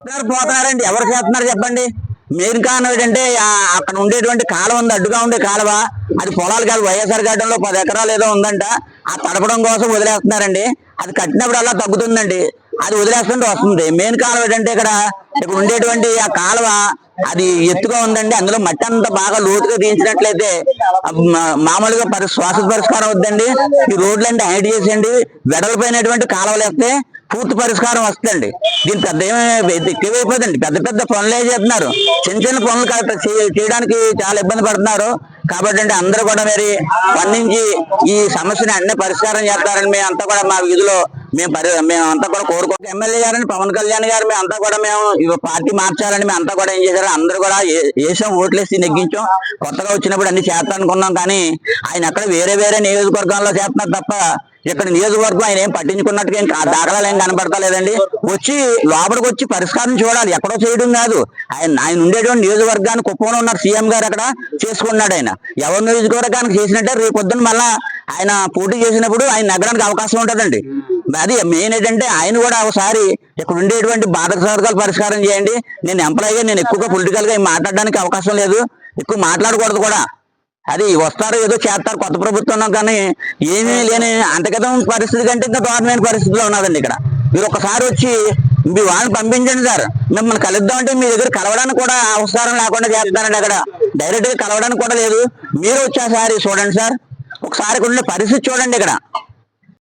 చేస్తున్నారు, పోతున్నారండి. ఎవరు చేస్తున్నారు చెప్పండి? మెయిన్ కారణం ఏంటంటే అక్కడ ఉండేటువంటి కాలువ ఉంది అడ్డుగా ఉండే కాలువ. అది పొలాలు కాదు వైఎస్ఆర్ గడ్డంలో పది ఎకరాలు ఏదో ఉందంట. ఆ తడపడం కోసం వదిలేస్తున్నారండి. అది కట్టినప్పుడు అలా తగ్గుతుందండి. అది వదిలేస్తుంటే వస్తుంది. మెయిన్ కాలువ ఏంటంటే ఇక్కడ ఇక్కడ ఉండేటువంటి ఆ కాలువ అది ఎత్తుగా ఉందండి. అందులో మట్టి అంతా బాగా లోతుగా తీయించినట్లయితే మామూలుగా పరి శ్వాస పరిష్కారం వద్దండి ఈ రోడ్లన్నీ హైట్ చేసేయండి. వెడల్పోయినటువంటి కాలువలు వేస్తే పూర్తి పరిష్కారం వస్తుందండి. దీని పెద్ద ఏమీ పెద్ద పెద్ద పనులే చేస్తున్నారు? చిన్న చిన్న పనులు చేయడానికి చాలా ఇబ్బంది పడుతున్నారు. కాబట్టి అంటే అందరూ కూడా మరి స్పందించి ఈ సమస్యని అన్ని పరిష్కారం చేస్తారని మేము అంతా కూడా మా విధిలో మేము పరి మేము అంతా కూడా కోరుకోక ఎమ్మెల్యే గారని పవన్ కళ్యాణ్ గారు మేము అంతా కూడా మేము పార్టీ మార్చాలని మేము అంతా కూడా ఏం చేశారు? అందరూ కూడా వేసాం ఓట్లేసి నెగ్గించాం. కొత్తగా వచ్చినప్పుడు అన్ని చేస్తాం అనుకున్నాం కానీ ఆయన అక్కడ వేరే వేరే నియోజకవర్గాల్లో చేస్తున్నారు తప్ప ఇక్కడ నియోజకవర్గం ఆయన ఏం పట్టించుకున్నట్టుగా ఏం దాఖలాలు ఏం కనబడతలేదండి. వచ్చి లోపలికి వచ్చి పరిష్కారం చూడాలి. ఎక్కడో చేయడం కాదు. ఆయన ఆయన ఉండేటువంటి నియోజకవర్గానికి కుప్పంలో ఉన్నారు. సీఎం గారు అక్కడ చేసుకున్నాడు ఆయన. ఎవరి నియోజకవర్గానికి చేసినట్టే రేపు పొద్దున్న మళ్ళా ఆయన పోటీ చేసినప్పుడు ఆయన నగరానికి అవకాశం ఉంటుందండి. అది మెయిన్ ఏంటంటే ఆయన కూడా ఒకసారి ఇక్కడ ఉండేటువంటి బాధక వర్గాలు పరిష్కారం చేయండి. నేను ఎంప్లాయీగా నేను ఎక్కువగా పొలిటికల్గా ఏం మాట్లాడడానికి అవకాశం లేదు. ఎక్కువ మాట్లాడకూడదు కూడా. అది వస్తారు ఏదో చేస్తారు కొత్త ప్రభుత్వం ఉన్నాం కానీ ఏమీ లేని అంతగతం పరిస్థితి కంటే ఇంకా దారుణమైన పరిస్థితిలో ఉన్నదండి ఇక్కడ. మీరు ఒకసారి వచ్చి మీ వాళ్ళని పంపించండి సార్. మిమ్మల్ని కలుద్దామంటే మీ దగ్గర కలవడానికి కూడా అవసరం లేకుండా చేస్తున్నారండి అక్కడ. డైరెక్ట్గా కలవడానికి కూడా లేదు. మీరు వచ్చేసారి చూడండి సార్. ఒకసారి ఉన్న పరిస్థితి చూడండి ఇక్కడ.